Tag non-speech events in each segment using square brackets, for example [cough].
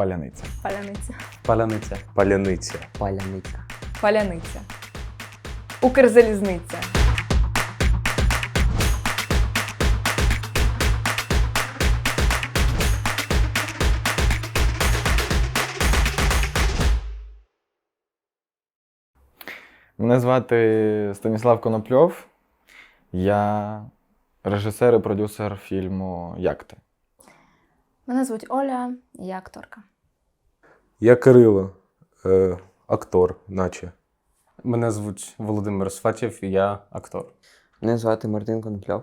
Паляниця. Паляниця. Паляниця. Паляниця. Паляниця. Паляниця. Укрзалізниця. Мене звати Станіслав Конопльов. Я режисер і продюсер фільму Як ти? Мене звуть Оля, я акторка. Я Кирило, е, актор, наче. Мене звуть Володимир Сфатєв, і я актор. Мене звати Мартин Конопльов.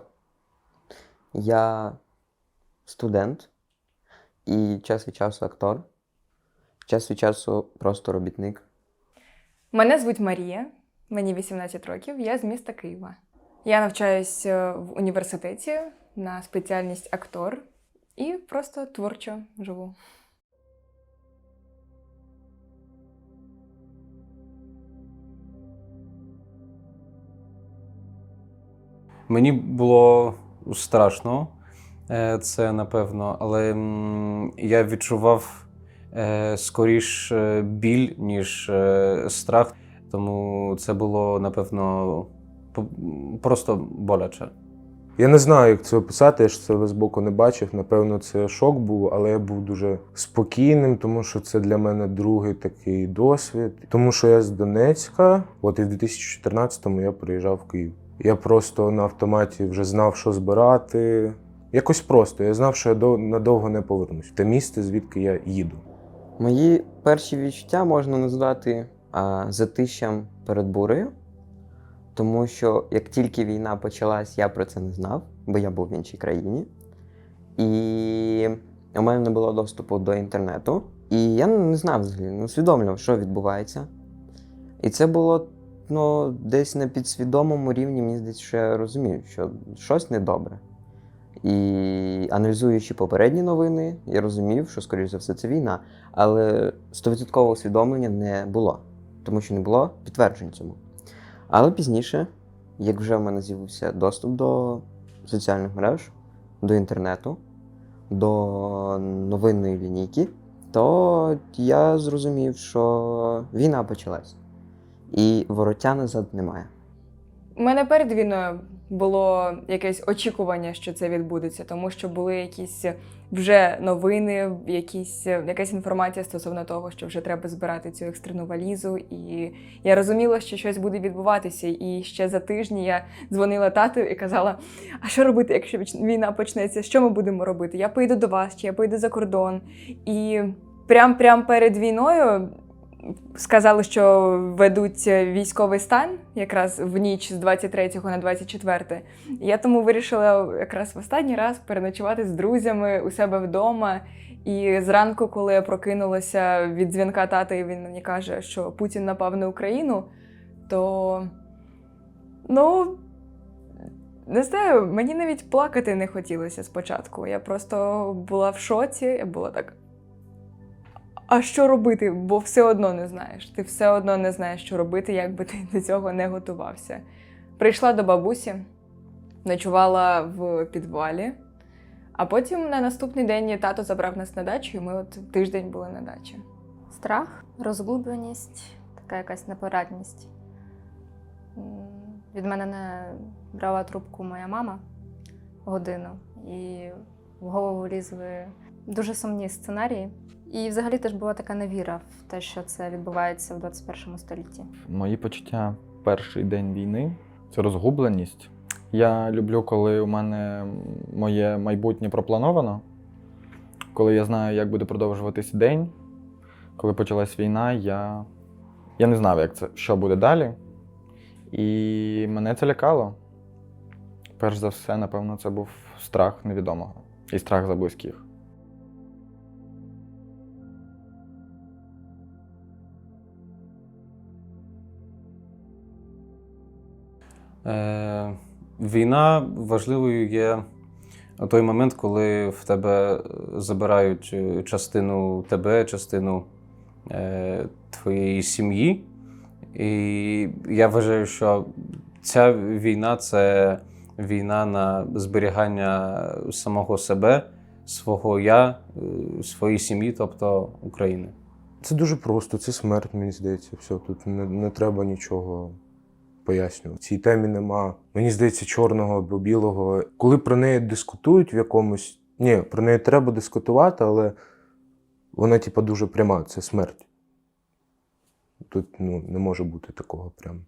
Я студент і час від часу актор. Час від часу просто робітник. Мене звуть Марія, мені 18 років, я з міста Києва. Я навчаюсь е, в університеті на спеціальність актор і просто творчо живу. Мені було страшно, е, це напевно, але я відчував е, скоріш е, біль, ніж страх. Тому це було, напевно, просто боляче. Я не знаю, як це описати, я ж це збоку не бачив. Напевно, це шок був, але я був дуже спокійним, тому що це для мене другий такий досвід. Тому що я з Донецька, от і в 2014-му я приїжджав в Київ. Я просто на автоматі вже знав, що збирати. Якось просто. Я знав, що я до- надовго не повернусь. Те місце, звідки я їду. Мої перші відчуття можна назвати а, затищем перед бурею, тому що як тільки війна почалась, я про це не знав, бо я був в іншій країні. І у мене не було доступу до інтернету. І я не знав взагалі, не усвідомлював, що відбувається. І це було ну, десь на підсвідомому рівні, мені здається, що я розумів, що щось недобре. І аналізуючи попередні новини, я розумів, що, скоріш за все, це війна. Але стовідсоткового усвідомлення не було, тому що не було підтверджень цьому. Але пізніше, як вже в мене з'явився доступ до соціальних мереж, до інтернету, до новинної лінійки, то я зрозумів, що війна почалась. І вороття назад немає. У мене перед війною було якесь очікування, що це відбудеться, тому що були якісь вже новини, якісь, якась інформація стосовно того, що вже треба збирати цю екстрену валізу. І я розуміла, що щось буде відбуватися. І ще за тижні я дзвонила тату і казала: а що робити, якщо війна почнеться? Що ми будемо робити? Я поїду до вас, чи я поїду за кордон. І прям прям перед війною сказали, що ведуть військовий стан якраз в ніч з 23 на 24. Я тому вирішила якраз в останній раз переночувати з друзями у себе вдома. І зранку, коли я прокинулася від дзвінка тата, і він мені каже, що Путін напав на Україну, то ну. Не знаю, мені навіть плакати не хотілося спочатку. Я просто була в шоці, я була так. А що робити? Бо все одно не знаєш. Ти все одно не знаєш, що робити, як би ти [laughs] до цього не готувався. Прийшла до бабусі, ночувала в підвалі, а потім на наступний день тато забрав нас на дачу, і ми от тиждень були на дачі. Страх, розгубленість, така якась непорадність. Від мене не брала трубку моя мама годину, і в голову лізли дуже сумні сценарії. І взагалі теж була така невіра в те, що це відбувається в 21 столітті. Мої почуття перший день війни це розгубленість. Я люблю, коли у мене моє майбутнє проплановано, коли я знаю, як буде продовжуватись день. Коли почалась війна, я, я не знав, як це, що буде далі. І мене це лякало. Перш за все, напевно, це був страх невідомого і страх за близьких. Війна важливою є той момент, коли в тебе забирають е, частину тебе, частину е, твоєї сім'ї. І я вважаю, що ця війна це війна на зберігання самого себе, свого я, е, своїй сім'ї, тобто України. Це дуже просто, це смерть, мені здається. Все, тут не, не треба нічого пояснювати. В цій темі нема, мені здається, чорного або білого. Коли про неї дискутують в якомусь. Ні, про неї треба дискутувати, але вона, типа, дуже пряма, це смерть. Тут ну, не може бути такого прям.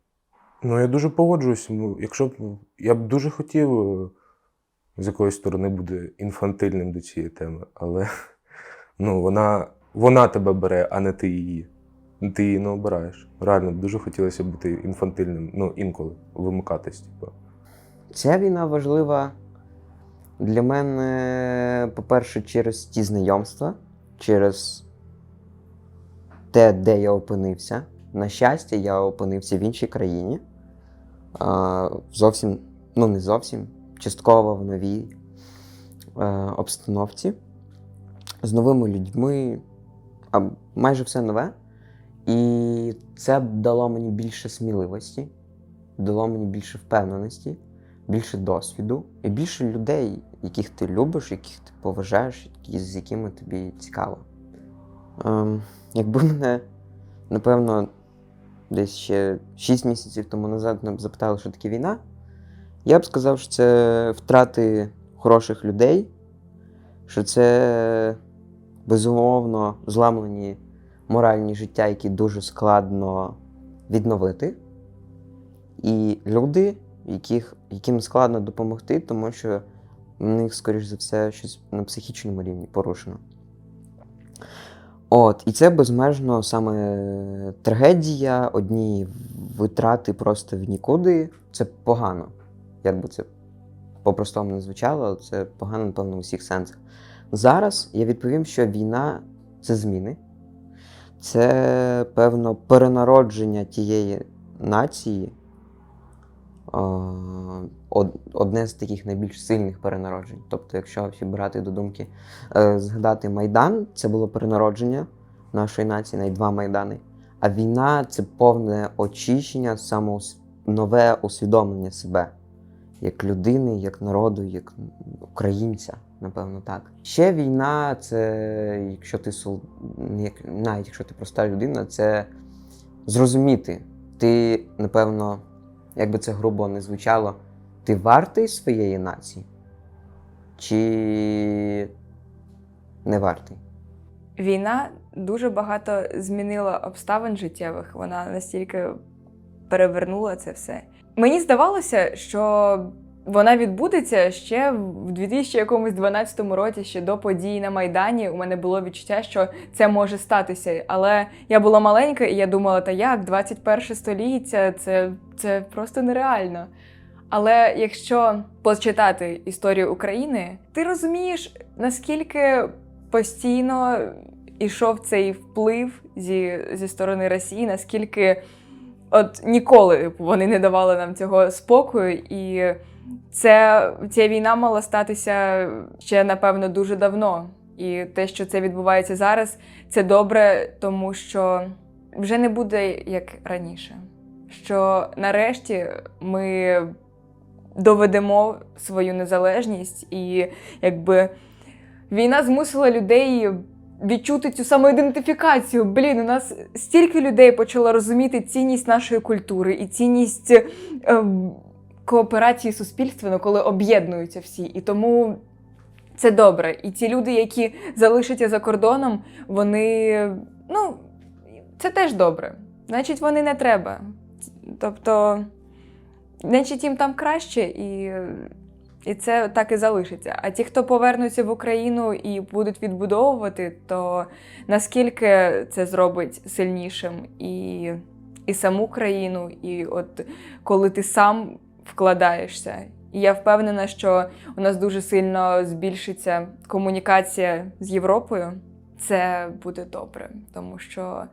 Ну, я дуже погоджуюсь. Ну, якщо б я б дуже хотів, е, з якоїсь сторони буде інфантильним до цієї теми, але ну, вона, вона тебе бере, а не ти її. Ти її не обираєш. Реально, дуже хотілося бути інфантильним, ну, інколи вимикатись. Типу. Ця війна важлива для мене, по-перше, через ті знайомства, через те, де я опинився. На щастя, я опинився в іншій країні. Зовсім, ну не зовсім, частково в новій е, обстановці, з новими людьми, а майже все нове. І це дало мені більше сміливості, дало мені більше впевненості більше досвіду і більше людей, яких ти любиш, яких ти поважаєш, з якими тобі цікаво. Ем, якби мене, напевно, десь ще 6 місяців тому назад запитали, що таке війна, я б сказав, що це втрати хороших людей, що це безумовно зламлені моральні життя, які дуже складно відновити. І люди, яких, яким складно допомогти, тому що в них, скоріш за все, щось на психічному рівні порушено. От, і це безмежно саме трагедія, одні витрати просто в нікуди. Це погано. Як би це по-простому не звучало, це погано, напевно, у всіх сенсах. Зараз я відповім, що війна це зміни, це певно перенародження тієї нації, одне з таких найбільш сильних перенароджень. Тобто, якщо всі брати до думки, е, згадати Майдан, це було перенародження нашої нації, навіть два майдани. А війна це повне очищення, самоус- нове усвідомлення себе як людини, як народу, як українця, напевно, так. Ще війна це, якщо ти навіть якщо ти проста людина, це зрозуміти. Ти, напевно, як би це грубо не звучало, ти вартий своєї нації? Чи не вартий? Війна дуже багато змінила обставин життєвих. Вона настільки перевернула це все. Мені здавалося, що вона відбудеться ще в 2012 році, ще до подій на Майдані. У мене було відчуття, що це може статися. Але я була маленька, і я думала, та як 21 століття, це, це просто нереально. Але якщо почитати історію України, ти розумієш, наскільки постійно ішов цей вплив зі, зі сторони Росії, наскільки от ніколи вони не давали нам цього спокою, і це, ця війна мала статися ще, напевно, дуже давно. І те, що це відбувається зараз, це добре, тому що вже не буде як раніше. Що нарешті ми доведемо свою незалежність, і якби війна змусила людей відчути цю самоідентифікацію. Блін, у нас стільки людей почало розуміти цінність нашої культури і цінність е, кооперації суспільства, ну, коли об'єднуються всі. І тому це добре. І ті люди, які залишаться за кордоном, вони ну, це теж добре. Значить, вони не треба. Тобто, значить, їм там краще і. І це так і залишиться. А ті, хто повернуться в Україну і будуть відбудовувати, то наскільки це зробить сильнішим і, і саму країну, і от коли ти сам вкладаєшся. І я впевнена, що у нас дуже сильно збільшиться комунікація з Європою. Це буде добре, тому що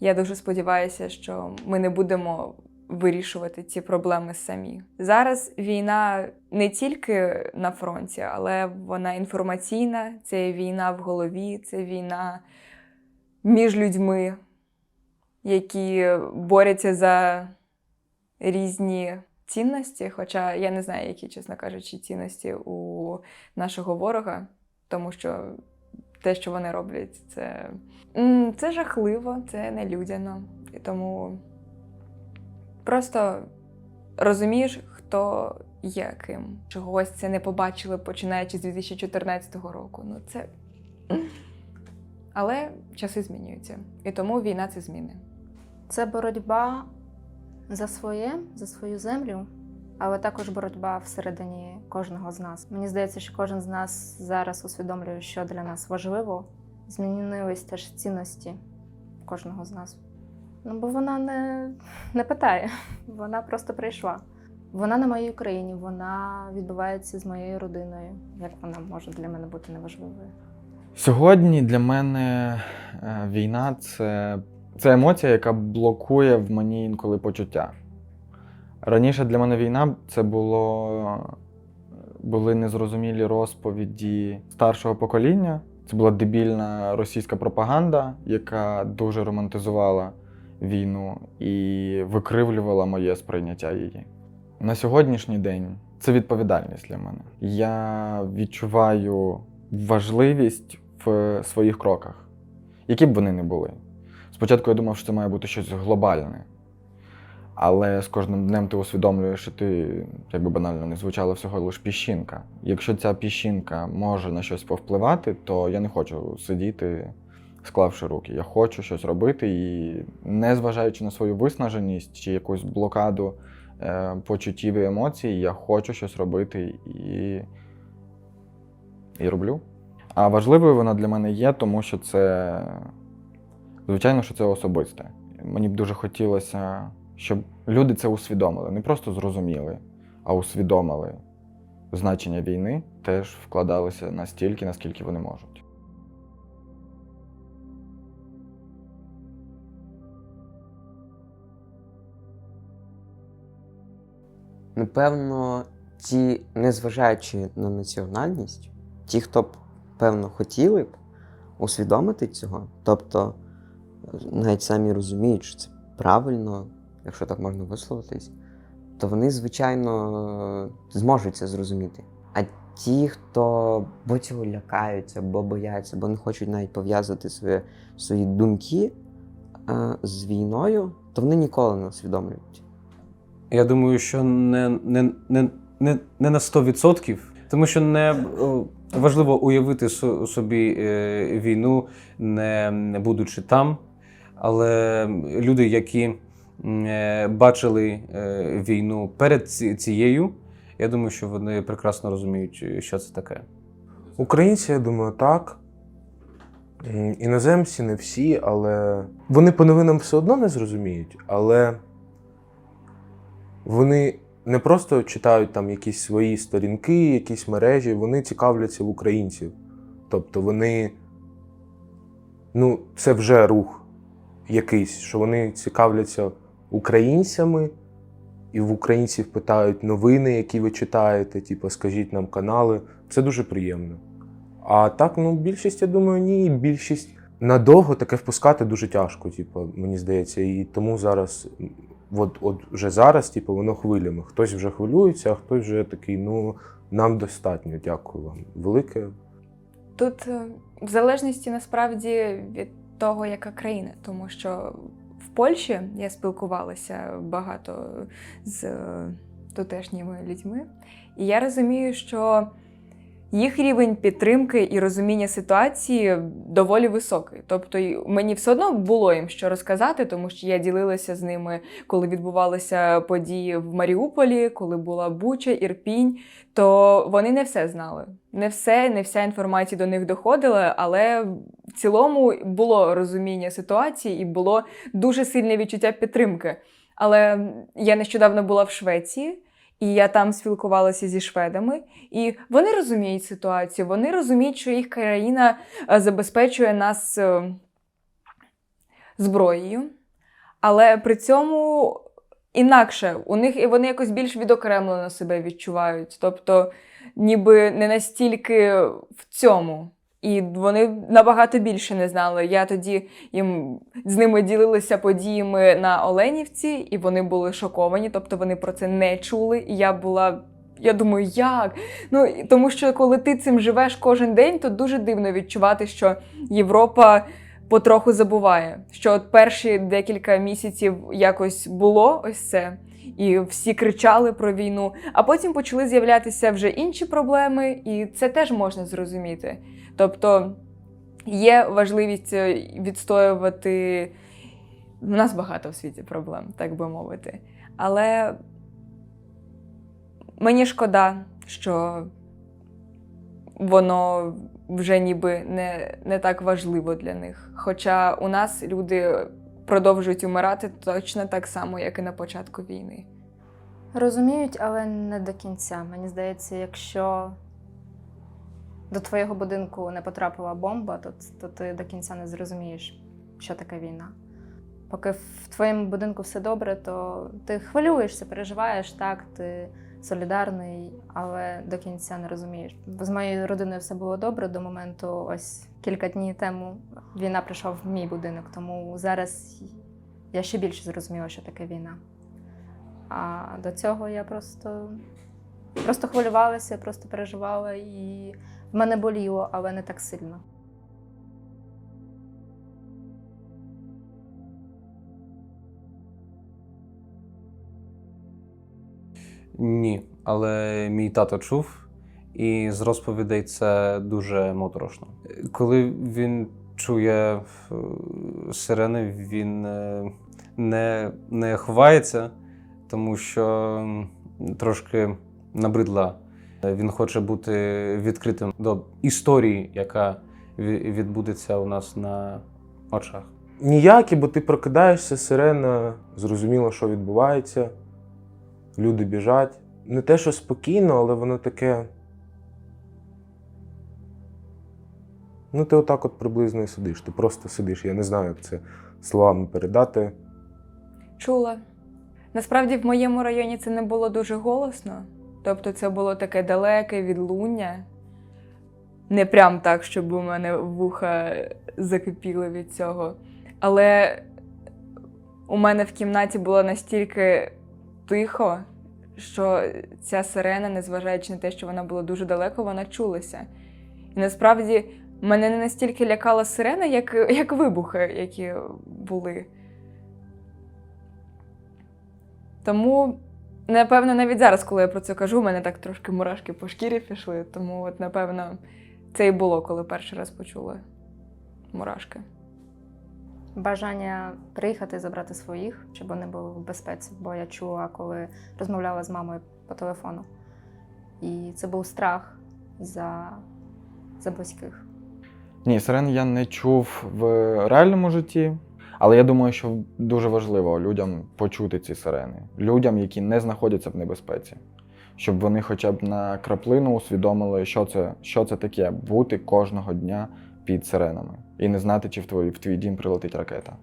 я дуже сподіваюся, що ми не будемо вирішувати ці проблеми самі. Зараз війна не тільки на фронті, але вона інформаційна, це війна в голові, це війна між людьми, які борються за різні цінності. Хоча я не знаю, які, чесно кажучи, цінності у нашого ворога. тому що те, що вони роблять, це, це жахливо, це нелюдяно. І тому просто розумієш, хто є ким. Чогось це не побачили починаючи з 2014 року. Ну це. Але часи змінюються. І тому війна це зміни. Це боротьба за своє, за свою землю, але також боротьба всередині кожного з нас. Мені здається, що кожен з нас зараз усвідомлює, що для нас важливо. Змінились теж цінності кожного з нас. Ну, бо вона не, не питає, вона просто прийшла. Вона на моїй Україні, вона відбувається з моєю родиною. Як вона може для мене бути неважливою? Сьогодні для мене е, війна це, це емоція, яка блокує в мені інколи почуття. Раніше для мене війна це було, були незрозумілі розповіді старшого покоління. Це була дебільна російська пропаганда, яка дуже романтизувала війну і викривлювала моє сприйняття її. На сьогоднішній день це відповідальність для мене. Я відчуваю важливість в своїх кроках, які б вони не були. Спочатку я думав, що це має бути щось глобальне. Але з кожним днем ти усвідомлюєш, що ти, як би банально не звучало, всього лиш піщинка. Якщо ця піщинка може на щось повпливати, то я не хочу сидіти, склавши руки. Я хочу щось робити і, незважаючи на свою виснаженість чи якусь блокаду е, почуттів і емоцій, я хочу щось робити і, і роблю. А важливою вона для мене є, тому що це, звичайно, що це особисте. Мені б дуже хотілося, щоб люди це усвідомили. Не просто зрозуміли, а усвідомили значення війни, теж вкладалися настільки, наскільки вони можуть. Напевно, ті, незважаючи на національність, ті, хто б, певно, хотіли б усвідомити цього, тобто навіть самі розуміють, що це правильно, якщо так можна висловитись, то вони, звичайно, зможуть це зрозуміти. А ті, хто бо цього лякаються, бо бояться, бо не хочуть навіть пов'язати свої, свої думки е, з війною, то вони ніколи не усвідомлюють. Я думаю, що не, не, не, не, не на 100%, тому що не важливо уявити собі е, війну, не, будучи там. Але люди, які е, бачили е, війну перед цією, я думаю, що вони прекрасно розуміють, що це таке. Українці, я думаю, так. Іноземці не всі, але вони по новинам все одно не зрозуміють, але вони не просто читають там якісь свої сторінки, якісь мережі, вони цікавляться в українців. Тобто вони. Ну, це вже рух якийсь, що вони цікавляться українцями, і в українців питають новини, які ви читаєте, типу, скажіть нам канали. Це дуже приємно. А так, ну, більшість, я думаю, ні. Більшість надовго таке впускати дуже тяжко, типу, мені здається. І тому зараз, от, от вже зараз, типу, воно хвилями. Хтось вже хвилюється, а хтось вже такий, ну, нам достатньо, дякую вам. Велике. Тут е, в залежності насправді від того, яка країна, тому що в Польщі я спілкувалася багато з е, тутешніми людьми, і я розумію, що їх рівень підтримки і розуміння ситуації доволі високий. Тобто мені все одно було їм що розказати, тому що я ділилася з ними, коли відбувалися події в Маріуполі, коли була Буча, Ірпінь, то вони не все знали. Не все, не вся інформація до них доходила, але в цілому було розуміння ситуації і було дуже сильне відчуття підтримки. Але я нещодавно була в Швеції, і я там спілкувалася зі шведами, і вони розуміють ситуацію, вони розуміють, що їх країна е, забезпечує нас е, зброєю, але при цьому інакше у них і вони якось більш відокремлено себе відчувають. Тобто, ніби не настільки в цьому. І вони набагато більше не знали. Я тоді їм з ними ділилася подіями на Оленівці, і вони були шоковані, тобто вони про це не чули. І я була я думаю, як? Ну тому що коли ти цим живеш кожен день, то дуже дивно відчувати, що Європа потроху забуває. Що от перші декілька місяців якось було ось це, і всі кричали про війну, а потім почали з'являтися вже інші проблеми, і це теж можна зрозуміти. Тобто є важливість е, відстоювати. У нас багато в світі проблем, так би мовити. Але мені шкода, що воно вже ніби не, не так важливо для них. Хоча у нас люди продовжують умирати точно так само, як і на початку війни. Розуміють, але не до кінця. Мені здається, якщо до твого будинку не потрапила бомба, то, то ти до кінця не зрозумієш, що таке війна. Поки в твоєму будинку все добре, то ти хвилюєшся, переживаєш, так, ти солідарний, але до кінця не розумієш. З моєю родиною все було добре до моменту, ось кілька днів тому війна прийшла в мій будинок, тому зараз я ще більше зрозуміла, що таке війна. А до цього я просто, просто хвилювалася, просто переживала, і в мене боліло, але не так сильно. Ні, але мій тато чув, і з розповідей це дуже моторошно. Коли він чує е, сирени, він е, не, не ховається, тому що трошки набридла. Він хоче бути відкритим до історії, яка відбудеться у нас на очах. Ніякі, бо ти прокидаєшся, сирена, зрозуміло, що відбувається. Люди біжать. Не те, що спокійно, але воно таке. Ну, ти отак от приблизно і сидиш. Ти просто сидиш. Я не знаю, як це словами передати. Чула. Насправді в моєму районі це не було дуже голосно. Тобто це було таке далеке відлуння. Не прям так, щоб у мене вуха закипіли від цього. Але у мене в кімнаті було настільки тихо, що ця сирена, незважаючи на те, що вона була дуже далеко, вона чулася. І насправді мене не настільки лякала сирена, як, як вибухи, які були. Тому, напевно, навіть зараз, коли я про це кажу, у мене так трошки мурашки по шкірі пішли. Тому, от, напевно, це і було, коли перший раз почула мурашки. Бажання приїхати і забрати своїх, щоб вони були в безпеці. Бо я чула, коли розмовляла з мамою по телефону. І це був страх за, за близьких. Ні, сирен я не чув в реальному житті, але я думаю, що дуже важливо людям почути ці сирени. Людям, які не знаходяться в небезпеці. Щоб вони хоча б на краплину усвідомили, що це, що це таке бути кожного дня під сиренами і не знати, чи в твій, в твій дім прилетить ракета.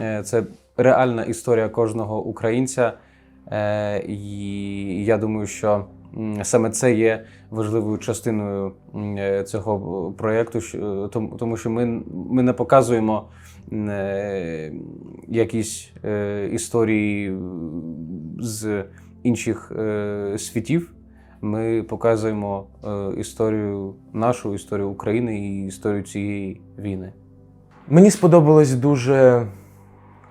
Е, Це реальна історія кожного українця. Е, І я думаю, що саме це є важливою частиною е, цього проєкту, тому- що ми, ми не показуємо е, якісь е, історії з інших е, світів. Ми показуємо е, історію нашу, історію України і історію цієї війни. Мені сподобались дуже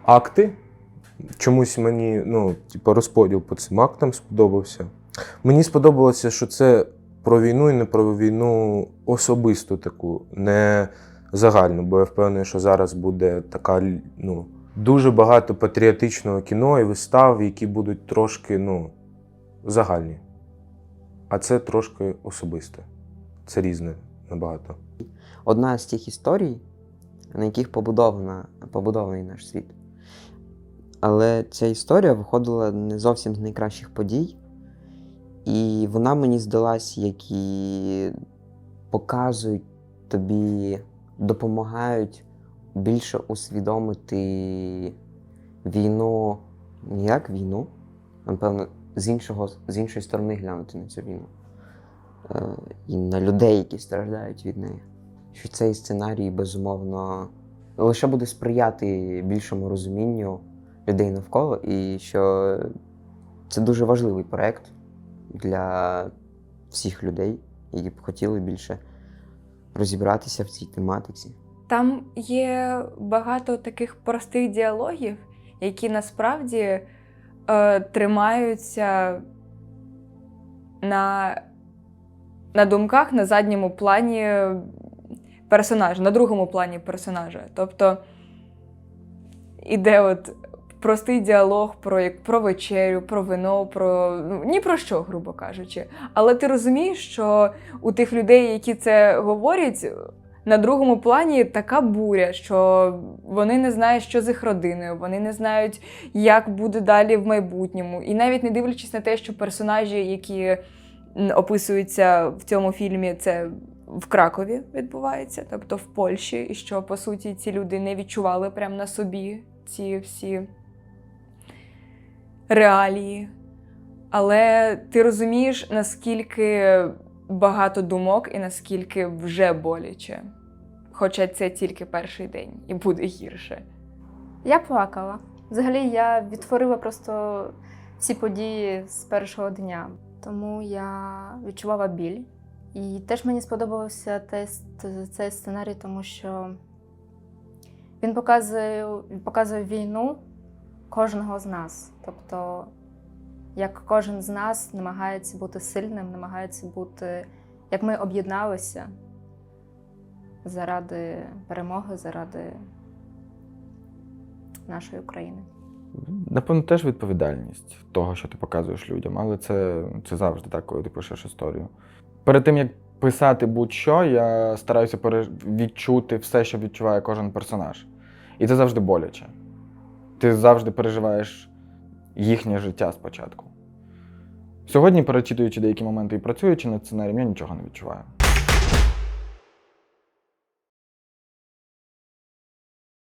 акти. Чомусь мені, ну, типу, розподіл по цим актам сподобався. Мені сподобалося, що це про війну і не про війну особисту таку, не загальну, бо я впевнений, що зараз буде така ну, дуже багато патріотичного кіно і вистав, які будуть трошки ну, загальні. А це трошки особисте. Це різне набагато. Одна з тих історій, на яких побудована, побудований наш світ. Але ця історія виходила не зовсім з найкращих подій, і вона мені здалась, які показують тобі, допомагають більше усвідомити війну не як війну, напевно, з, іншого, з іншої сторони глянути на цю війну. Е, і на людей, які страждають від неї. що цей сценарій, безумовно, лише буде сприяти більшому розумінню людей навколо, і що це дуже важливий проект для всіх людей, які б хотіли більше розібратися в цій тематиці. Там є багато таких простих діалогів, які насправді е, тримаються на, на думках на задньому плані персонажа, на другому плані персонажа. Тобто іде от простий діалог про, як, про вечерю, про вино, про ну, ні про що, грубо кажучи. Але ти розумієш, що у тих людей, які це говорять, на другому плані така буря, що вони не знають, що з їх родиною, вони не знають, як буде далі в майбутньому. І навіть не дивлячись на те, що персонажі, які описуються в цьому фільмі, це в Кракові відбувається, тобто в Польщі, і що по суті ці люди не відчували прямо на собі ці всі реалії. Але ти розумієш, наскільки багато думок і наскільки вже боляче. Хоча це тільки перший день і буде гірше. Я плакала. Взагалі, я відтворила просто ці події з першого дня. Тому я відчувала біль. І теж мені сподобався цей сценарій, тому що він показує, показує війну кожного з нас. Тобто, як кожен з нас намагається бути сильним, намагається бути, як ми об'єдналися заради перемоги, заради нашої України. Напевно, теж відповідальність того, що ти показуєш людям, але це, це завжди так, коли ти пишеш історію. Перед тим, як писати будь-що, я стараюся відчути все, що відчуває кожен персонаж. І це завжди боляче. Ти завжди переживаєш їхнє життя спочатку. Сьогодні, перечитуючи деякі моменти і працюючи над сценарієм, я нічого не відчуваю.